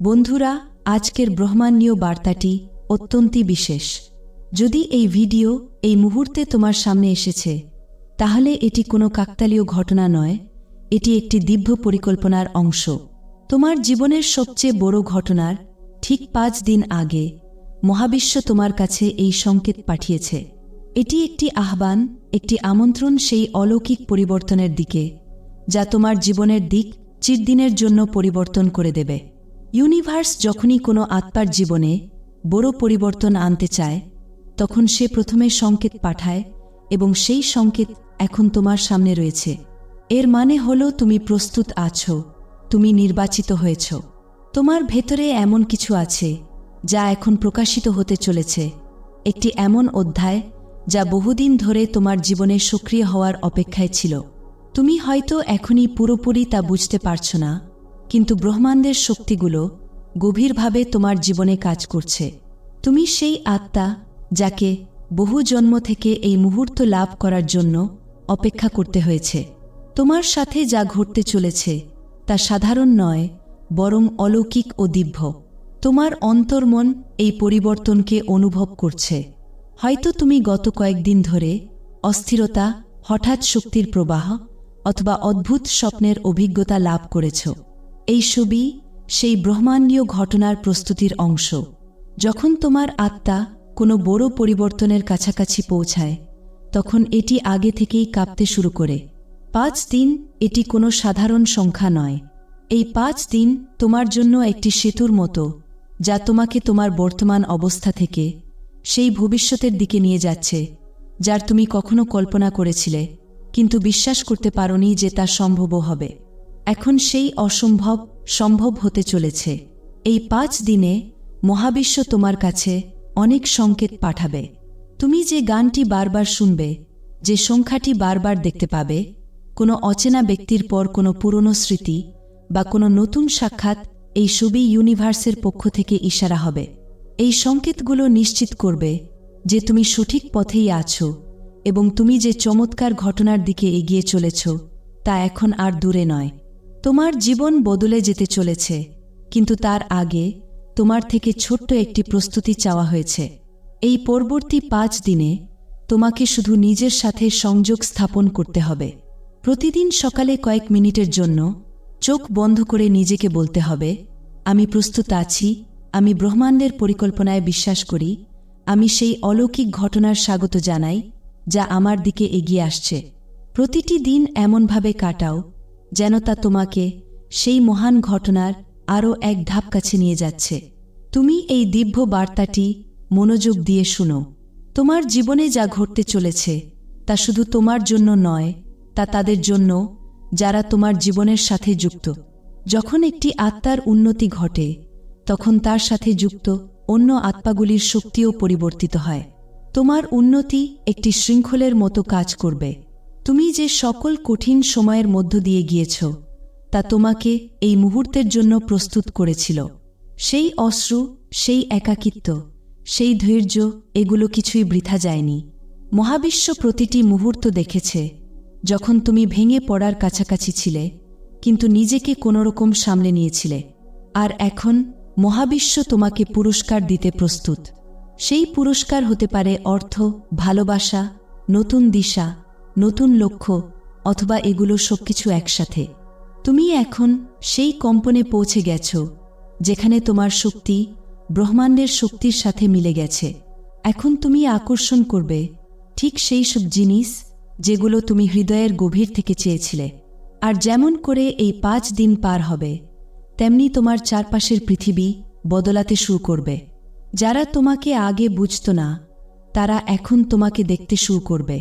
বন্ধুরা, আজকের ব্রহ্মাণ্ডীয় বার্তাটি অত্যন্তই বিশেষ। যদি এই ভিডিও এই মুহূর্তে তোমার সামনে এসেছে, তাহলে এটি কোনো কাকতালীয় ঘটনা নয়, এটি একটি দিব্য পরিকল্পনার অংশ। তোমার জীবনের সবচেয়ে বড় ঘটনার ঠিক পাঁচ দিন আগে মহাবিশ্ব তোমার কাছে এই সংকেত পাঠিয়েছে। এটি একটি আহ্বান, একটি আমন্ত্রণ সেই অলৌকিক পরিবর্তনের দিকে, যা তোমার জীবনের দিক চিরদিনের জন্য পরিবর্তন করে দেবে। ইউনিভার্স যখনই কোনো আত্মার জীবনে বড় পরিবর্তন আনতে চায়, তখন সে প্রথমে সংকেত পাঠায় এবং সেই সংকেত এখন তোমার সামনে রয়েছে। এর মানে হলো তুমি প্রস্তুত আছো, তুমি নির্বাচিত হয়েছ। তোমার ভেতরে এমন কিছু আছে যা এখন প্রকাশিত হতে চলেছে। একটি এমন অধ্যায় যা বহুদিন ধরে তোমার জীবনে সক্রিয় হওয়ার অপেক্ষায় ছিল। তুমি হয়তো এখনই পুরোপুরি তা বুঝতে পারছ না। কিন্তু ব্রহ্মাণ্ডের শক্তিগুলো গভীরভাবে তোমার জীবনে কাজ করছে। তুমি সেই আত্মা যাকে বহু জন্ম থেকে এই মুহূর্ত লাভ করার জন্য অপেক্ষা করতে হয়েছে। তোমার সাথে যা ঘটতে চলেছে তা সাধারণ নয়, বরং অলৌকিক ও দিব্য। তোমার অন্তর্মন এই পরিবর্তনকে অনুভব করছে। হয়তো তুমি গত কয়েকদিন ধরে অস্থিরতা, হঠাৎ শক্তির প্রবাহ অথবা অদ্ভুত স্বপ্নের অভিজ্ঞতা লাভ করেছ। এই ছবি সেই ব্রহ্মাণ্ডীয় ঘটনার প্রস্তুতির অংশ। যখন তোমার আত্মা কোনো বড় পরিবর্তনের কাছাকাছি পৌঁছায়, তখন এটি আগে থেকেই কাঁপতে শুরু করে। পাঁচ দিন এটি কোনো সাধারণ সংখ্যা নয়। এই পাঁচ দিন তোমার জন্য একটি সেতুর মতো, যা তোমাকে তোমার বর্তমান অবস্থা থেকে সেই ভবিষ্যতের দিকে নিয়ে যাচ্ছে, যার তুমি কখনো কল্পনা করেছিলে, কিন্তু বিশ্বাস করতে পারোনি যে তা সম্ভবও হবে। এখন সেই অসম্ভব সম্ভব হতে চলেছে। এই পাঁচ দিনে মহাবিশ্ব তোমার কাছে অনেক সংকেত পাঠাবে। তুমি যে গানটি বারবার শুনবে, যে সংখ্যাটি বারবার দেখতে পাবে, কোনো অচেনা ব্যক্তির পর কোনো পুরনো স্মৃতি বা কোনো নতুন সাক্ষাৎ এই ছবি ইউনিভার্সের পক্ষ থেকে ইশারা হবে। এই সংকেতগুলো নিশ্চিত করবে যে তুমি সঠিক পথেই আছো এবং তুমি যে চমৎকার ঘটনার দিকে এগিয়ে চলেছ তা এখন আর দূরে নয়। তোমার জীবন বদলে যেতে চলেছে, কিন্তু তার আগে তোমার থেকে ছোট্ট একটি প্রস্তুতি চাওয়া হয়েছে। এই পরবর্তী পাঁচ দিনে তোমাকে শুধু নিজের সাথে সংযোগ স্থাপন করতে হবে। প্রতিদিন সকালে কয়েক মিনিটের জন্য চোখ বন্ধ করে নিজেকে বলতে হবে, আমি প্রস্তুত আছি, আমি ব্রহ্মাণ্ডের পরিকল্পনায় বিশ্বাস করি, আমি সেই অলৌকিক ঘটনার স্বাগত জানাই যা আমার দিকে এগিয়ে আসছে। প্রতিটি দিন এমনভাবে কাটাও যেন তা তোমাকে সেই মহান ঘটনার আরও এক ধাপ কাছে নিয়ে যাচ্ছে। তুমি এই দিব্য বার্তাটি মনোযোগ দিয়ে শুনো। তোমার জীবনে যা ঘটতে চলেছে, তা শুধু তোমার জন্য নয়, তা তাদের জন্য যারা তোমার জীবনের সাথে যুক্ত। যখন একটি আত্মার উন্নতি ঘটে, তখন তার সাথে যুক্ত অন্য আত্মাগুলির শক্তিও পরিবর্তিত হয়। তোমার উন্নতি একটি শৃঙ্খলের মতো কাজ করবে। তুমি যে সকল কঠিন সময়ের মধ্য দিয়ে গিয়েছ, তা তোমাকে এই মুহূর্তের জন্য প্রস্তুত করেছিল। সেই অশ্রু, সেই একাকিত্ব, সেই ধৈর্য, এগুলো কিছুই বৃথা যায়নি। মহাবিশ্ব প্রতিটি মুহূর্ত দেখেছে, যখন তুমি ভেঙে পড়ার কাছাকাছি ছিলে, কিন্তু নিজেকে কোনোরকম সামলে নিয়েছিলে। আর এখন মহাবিশ্ব তোমাকে পুরস্কার দিতে প্রস্তুত। সেই পুরস্কার হতে পারে অর্থ, ভালোবাসা, নতুন দিশা নতুন লক্ষ্য অথবা এগুলো সবকিছু একসাথে। তুমি এখন সেই কম্পনে পৌঁছে গেছ, যেখানে তোমার শক্তি ব্রহ্মাণ্ডের শক্তির সাথে মিলে গেছে। এখন তুমি আকর্ষণ করবে ঠিক সেই সব জিনিস যেগুলো তুমি হৃদয়ের গভীর থেকে চেয়েছিলে। আর যেমন করে এই পাঁচ দিন পার হবে, তেমনি তোমার চারপাশের পৃথিবী বদলাতে শুরু করবে। যারা তোমাকে আগে বুঝত না, তারা এখন তোমাকে দেখতে শুরু করবে।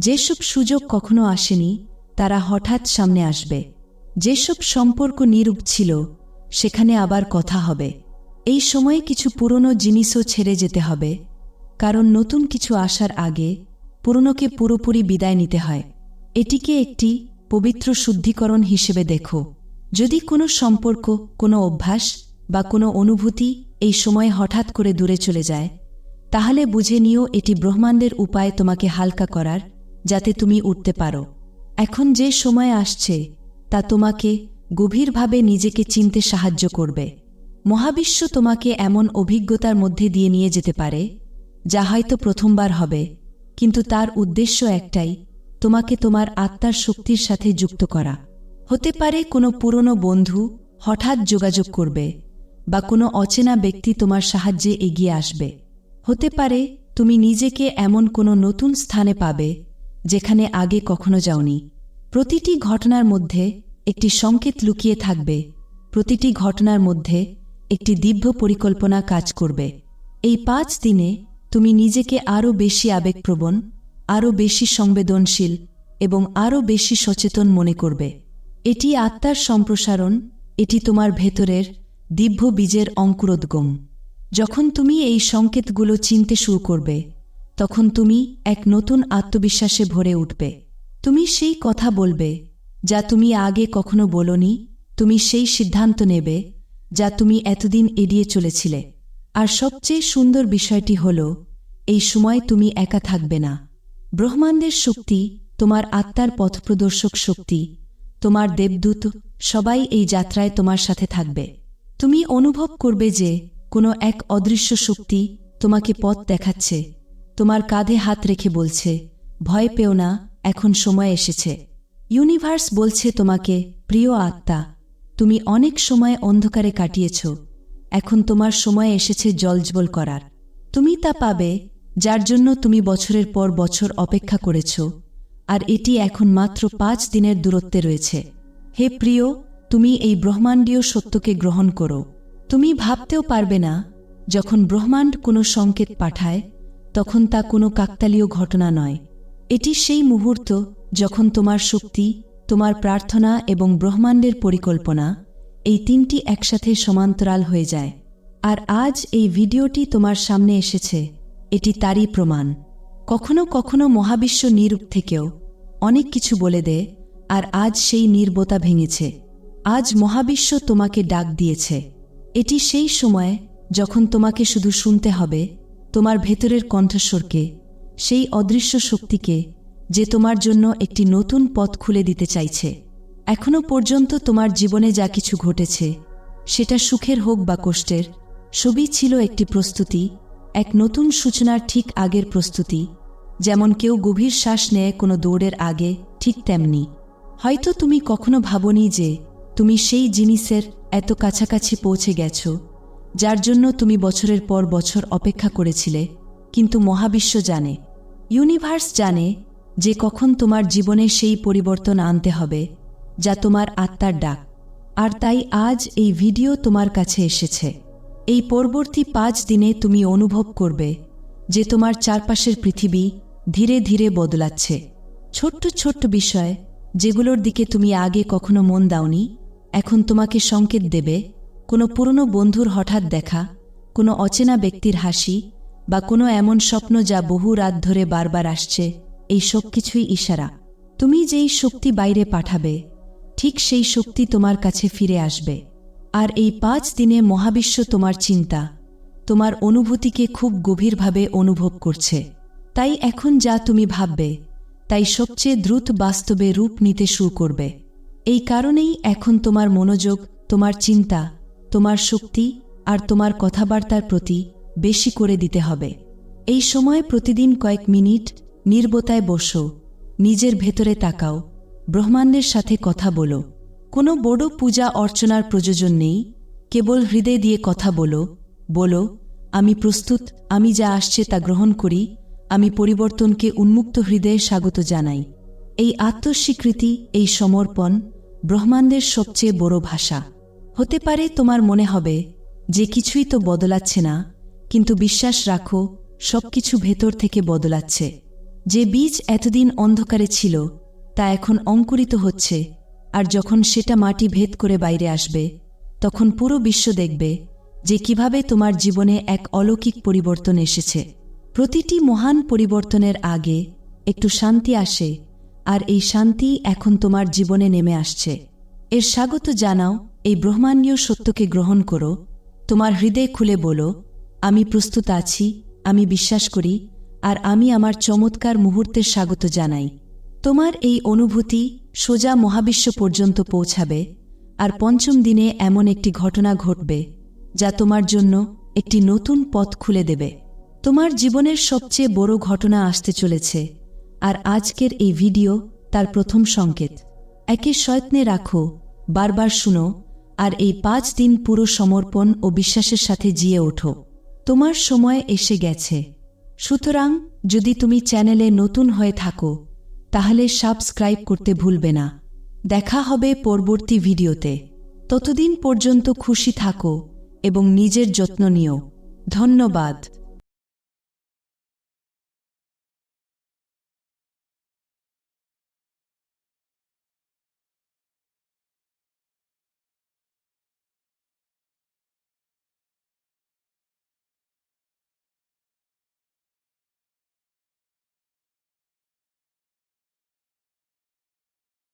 যেসব সুযোগ কখনো আসেনি, তারা হঠাৎ সামনে আসবে। যেসব সম্পর্ক নিরূপ ছিল, সেখানে আবার কথা হবে। এই সময়ে কিছু পুরনো জিনিসও ছেড়ে যেতে হবে। কারণ নতুন কিছু আসার আগে, পুরনোকে পুরোপুরি বিদায় নিতে হয়। এটিকে একটি পবিত্র শুদ্ধিকরণ হিসেবে দেখো। যদি কোনো সম্পর্ক, কোনো অভ্যাস বা কোনো অনুভূতি এই সময়ে হঠাৎ করে দূরে চলে যায়, তাহলে বুঝে নিও এটি ব্রহ্মাণ্ডের উপায় তোমাকে হালকা করার যাতে তুমি উঠতে পারো। এখন যে সময় আসছে, তা তোমাকে গভীরভাবে নিজেকে চিনতে সাহায্য করবে। মহাবিশ্ব তোমাকে এমন অভিজ্ঞতার মধ্যে দিয়ে নিয়ে যেতে পারে, যা হয়তো প্রথমবার হবে, কিন্তু তার উদ্দেশ্য একটাই, তোমাকে তোমার আত্মার শক্তির সাথে যুক্ত করা। হতে পারে কোনো পুরনো বন্ধু হঠাৎ যোগাযোগ করবে, বা কোনো অচেনা ব্যক্তি তোমার সাহায্যে এগিয়ে আসবে। হতে পারে তুমি নিজেকে এমন কোনো নতুন স্থানে পাবে যেখানে আগে কখনো যাওনি। প্রতিটি ঘটনার মধ্যে একটি সংকেত লুকিয়ে থাকবে। প্রতিটি ঘটনার মধ্যে একটি দিব্য পরিকল্পনা কাজ করবে। এই পাঁচ দিনে তুমি নিজেকে আরও বেশি আবেগপ্রবণ, আরও বেশি সংবেদনশীল এবং আরও বেশি সচেতন মনে করবে। এটি আত্মার সম্প্রসারণ, এটি তোমার ভেতরের দিব্য বীজের অঙ্কুরোদ্গম। যখন তুমি এই সংকেতগুলো চিনতে শুরু করবে তখন তুমি এক নতুন আত্মবিশ্বাসে ভরে উঠবে। তুমি সেই কথা বলবে, যা তুমি আগে কখনো বলনি, তুমি সেই সিদ্ধান্ত নেবে, যা তুমি এতদিন এড়িয়ে চলেছিলে। আর সবচেয়ে সুন্দর বিষয়টি হল, এই সময় তুমি একা থাকবে না। ব্রহ্মাণ্ডের শক্তি তোমার আত্মার পথপ্রদর্শক শক্তি, তোমার দেবদূত সবাই এই যাত্রায় তোমার সাথে থাকবে। তুমি অনুভব করবে যে কোনো এক অদৃশ্য শক্তি তোমাকে পথ দেখাচ্ছে তোমার কাঁধে হাত রেখে বলছে, ভয় পেও না, এখন সময় এসেছে। ইউনিভার্স বলছে তোমাকে, প্রিয় আত্মা, তুমি অনেক সময় অন্ধকারে কাটিয়েছ। এখন তোমার সময় এসেছে জলজবল করার। তুমি তা পাবে, যার জন্য তুমি বছরের পর বছর অপেক্ষা করেছ। আর এটি এখন মাত্র পাঁচ দিনের দূরত্বে রয়েছে। হে প্রিয়, তুমি এই ব্রহ্মাণ্ডীয় সত্যকে গ্রহণ করো। তুমি ভাবতেও পারবে না, যখন ব্রহ্মাণ্ড কোনো সংকেত পাঠায় তখন তা কোনো কাকতালীয় ঘটনা নয়। এটি সেই মুহূর্ত যখন তোমার শক্তি, তোমার প্রার্থনা এবং ব্রহ্মাণ্ডের পরিকল্পনা এই তিনটি একসাথে সমান্তরাল হয়ে যায়। আর আজ এই ভিডিওটি তোমার সামনে এসেছে। এটি তারই প্রমাণ। কখনো কখনো মহাবিশ্ব নিরূপ থেকেও অনেক কিছু বলে দে আর আজ সেই নির্বতা ভেঙেছে। আজ মহাবিশ্ব তোমাকে ডাক দিয়েছে। এটি সেই সময় যখন তোমাকে শুধু শুনতে হবে তোমার ভেতরের কণ্ঠস্বরকে, সেই অদৃশ্য শক্তিকে যে তোমার জন্য একটি নতুন পথ খুলে দিতে চাইছে। এখনও পর্যন্ত তোমার জীবনে যা কিছু ঘটেছে, সেটা সুখের হোক বা কষ্টের, সবই ছিল একটি প্রস্তুতি, এক নতুন সূচনার ঠিক আগের প্রস্তুতি। যেমন কেউ গভীর শ্বাস নেয় কোনো দৌড়ের আগে, ঠিক তেমনি। হয়তো তুমি কখনো ভাবনি যে তুমি সেই জিনিসের এত কাছাকাছি পৌঁছে গেছ। যার জন্য তুমি বছরের পর বছর অপেক্ষা করেছিলে, কিন্তু মহাবিশ্ব জানে, ইউনিভার্স জানে যে কখন তোমার জীবনে সেই পরিবর্তন আনতে হবে, যা তোমার আত্মার ডাক। আর তাই আজ এই ভিডিও তোমার কাছে এসেছে। এই পরবর্তী পাঁচ দিনে তুমি অনুভব করবে যে তোমার চারপাশের পৃথিবী ধীরে ধীরে বদলাচ্ছে। ছোট্ট ছোট্ট বিষয়, যেগুলোর দিকে তুমি আগে কখনো মন দাওনি, এখন তোমাকে সংকেত দেবে কোনো পুরনো বন্ধুর হঠাৎ দেখা, কোনো অচেনা ব্যক্তির হাসি বা কোনো এমন স্বপ্ন যা বহু রাত ধরে বারবার আসছে, এই সব কিছুই ইশারা। তুমি যেই শক্তি বাইরে পাঠাবে, ঠিক সেই শক্তি তোমার কাছে ফিরে আসবে। আর এই পাঁচ দিনে মহাবিশ্ব তোমার চিন্তা, তোমার অনুভূতিকে খুব গভীরভাবে অনুভব করছে। তাই এখন যা তুমি ভাববে, তাই সবচেয়ে দ্রুত বাস্তবে রূপ নিতে শুরু করবে। এই কারণেই এখন তোমার মনোযোগ, তোমার চিন্তা তোমার শক্তি আর তোমার কথাবার্তার প্রতি বেশি করে দিতে হবে। এই সময় প্রতিদিন কয়েক মিনিট নির্বতায় বসো, নিজের ভেতরে তাকাও, ব্রহ্মাণ্ডের সাথে কথা বলো। কোনো বড় পূজা অর্চনার প্রয়োজন নেই, কেবল হৃদয় দিয়ে কথা বলো বলো, আমি প্রস্তুত, আমি যা আসছে তা গ্রহণ করি, আমি পরিবর্তনকে উন্মুক্ত হৃদয়ে স্বাগত জানাই। এই আত্মস্বীকৃতি, এই সমর্পণ ব্রহ্মাণ্ডের সবচেয়ে বড় ভাষা। হতে পারে তোমার মনে হবে যে কিছুই তো বদলাচ্ছে না, কিন্তু বিশ্বাস রাখো, সবকিছু ভেতর থেকে বদলাচ্ছে। যে বীজ এতদিন অন্ধকারে ছিল, তা এখন অঙ্কুরিত হচ্ছে, আর যখন সেটা মাটি ভেদ করে বাইরে আসবে, তখন পুরো বিশ্ব দেখবে যে কীভাবে তোমার জীবনে এক অলৌকিক পরিবর্তন এসেছে। প্রতিটি মহান পরিবর্তনের আগে একটু শান্তি আসে, আর এই শান্তি এখন তোমার জীবনে নেমে আসছে। এর স্বাগত জানাও এই ব্রহ্মাণ্ডীয় সত্যকে গ্রহণ করো, তোমার হৃদয় খুলে বলো, আমি প্রস্তুত আছি, আমি বিশ্বাস করি, আর আমি আমার চমৎকার মুহূর্তের স্বাগত জানাই। তোমার এই অনুভূতি সোজা মহাবিশ্ব পর্যন্ত পৌঁছাবে, আর পঞ্চম দিনে এমন একটি ঘটনা ঘটবে, যা তোমার জন্য একটি নতুন পথ খুলে দেবে। তোমার জীবনের সবচেয়ে বড় ঘটনা আসতে চলেছে, আর আজকের এই ভিডিও তার প্রথম সংকেত। একে সয়ত্নে রাখো, বারবার শুনো আর এই পাঁচ দিন পুরো সমর্পণ ও বিশ্বাসের সাথে জিয়ে ওঠো। তোমার সময় এসে গেছে। সুতরাং, যদি তুমি চ্যানেলে নতুন হয়ে থাকো, তাহলে সাবস্ক্রাইব করতে ভুলবে না। দেখা হবে পরবর্তী ভিডিওতে। ততদিন পর্যন্ত খুশি থাকো এবং নিজের যত্ন নিও। ধন্যবাদ।